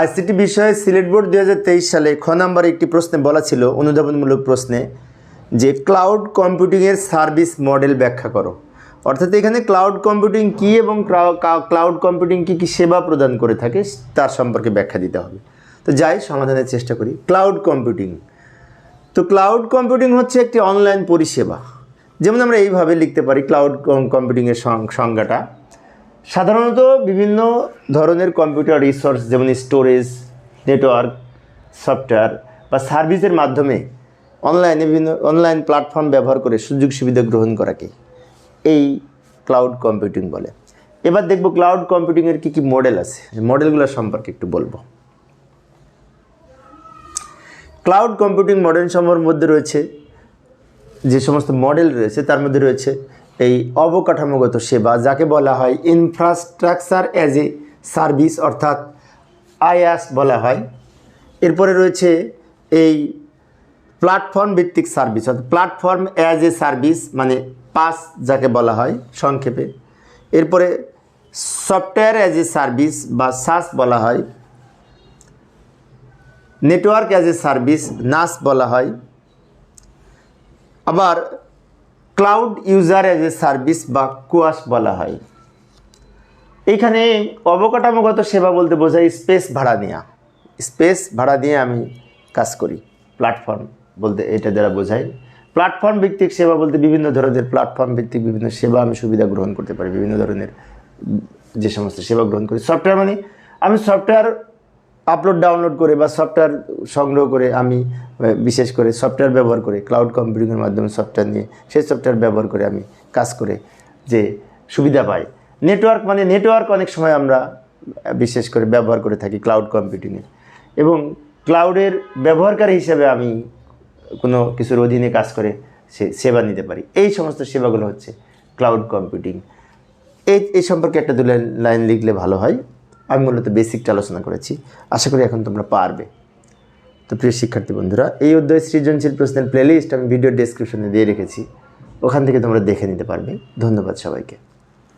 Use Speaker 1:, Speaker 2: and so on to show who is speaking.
Speaker 1: ICT বিষয়ে Sylhet board দুই হাজার তেইশ সালে খ নাম্বার একটি প্রশ্নে বলা ছিল, অনুধাবনমূলক প্রশ্নে, যে ক্লাউড কম্পিউটিংয়ের সার্ভিস মডেল ব্যাখ্যা করো। অর্থাৎ এখানে ক্লাউড কম্পিউটিং কী এবং ক্লাউড কম্পিউটিং কী কী সেবা প্রদান করে থাকে, তার সম্পর্কে ব্যাখ্যা দিতে হবে। তো যাই, সমাধানের চেষ্টা করি। ক্লাউড কম্পিউটিং তো ক্লাউড কম্পিউটিং হচ্ছে একটি অনলাইন পরিষেবা। যেমন আমরা এইভাবে লিখতে পারি ক্লাউড কম্পিউটিংয়ের সংজ্ঞাটা। সাধারণত বিভিন্ন ধরনের কম্পিউটার রিসোর্স, যেমন স্টোরেজ, নেটওয়ার্ক, সফটওয়্যার বা সার্ভিসের মাধ্যমে অনলাইনে বিভিন্ন, অনলাইন প্ল্যাটফর্ম ব্যবহার করে সুযোগ সুবিধা গ্রহণ করাকে এই ক্লাউড কম্পিউটিং বলে। এবার দেখব ক্লাউড কম্পিউটিংয়ের কী কী মডেল আছে। মডেলগুলো সম্পর্কে একটু বলব। ক্লাউড কম্পিউটিং মডেল সমূহের মধ্যে রয়েছে যে সমস্ত মডেল রয়েছে, তার মধ্যে রয়েছে এই অবকাঠামোগত সেবা, যাকে বলা হয় ইনফ্রাস্ট্রাকচার অ্যাজ এ সার্ভিস অর্থাৎ আইএস বলা হয়। এরপরে রয়েছে এই প্ল্যাটফর্ম ভিত্তিক সার্ভিস অর্থাৎ প্ল্যাটফর্ম অ্যাজ এ সার্ভিস মানে পাস যাকে বলা হয় সংক্ষেপে। এরপরে সফটওয়্যার অ্যাজ এ সার্ভিস বা সাস বলা হয়। নেটওয়ার্ক অ্যাজ এ সার্ভিস নাস বলা হয়। আবার cloud user as a service বা কুয়াশ বলা হয়। এইখানে অবকাঠামোগত সেবা বলতে বোঝায় স্পেস ভাড়া নেওয়া স্পেস ভাড়া দিয়ে আমি কাজ করি। প্ল্যাটফর্ম বলতে এটা দ্বারা বোঝায়। প্ল্যাটফর্ম ভিত্তিক সেবা বলতে বিভিন্ন ধরনের প্ল্যাটফর্ম ভিত্তিক বিভিন্ন সেবা আমি সুবিধা গ্রহণ করতে পারি। বিভিন্ন ধরনের যে সমস্ত সেবা গ্রহণ করি। সফটওয়্যার মানে আমি সফটওয়্যার আপলোড ডাউনলোড করে বা সফটওয়্যার সংগ্রহ করে আমি বিশেষ করে সফটওয়্যার ব্যবহার করে ক্লাউড কম্পিউটিংয়ের মাধ্যমে সফটওয়্যার নিয়ে, সেই সফটওয়্যার ব্যবহার করে আমি কাজ করে যে সুবিধা পাই। নেটওয়ার্ক মানে নেটওয়ার্ক অনেক সময় আমরা বিশেষ করে ব্যবহার করে থাকি ক্লাউড কম্পিউটিংয়ে এবং ক্লাউডের ব্যবহারকারী হিসেবে আমি কোনো কিছুর অধীনে কাজ করে সে, সেবা নিতে পারি। এই সমস্ত সেবাগুলো হচ্ছে ক্লাউড কম্পিউটিং এই এই সম্পর্কে একটা দু লাইন- লাইন লিখলে ভালো হয়। আমি মূলত বেসিকটা আলোচনা করেছি। আশা করি এখন তোমরা পারবে। তো প্রিয় শিক্ষার্থী বন্ধুরা, এই অধ্যায় সৃজনশীল প্রশ্নের প্লেলিস্ট আমি ভিডিও ডেসক্রিপশনে দিয়ে রেখেছি। ওখান থেকে তোমরা দেখে নিতে পারবে। ধন্যবাদ সবাইকে।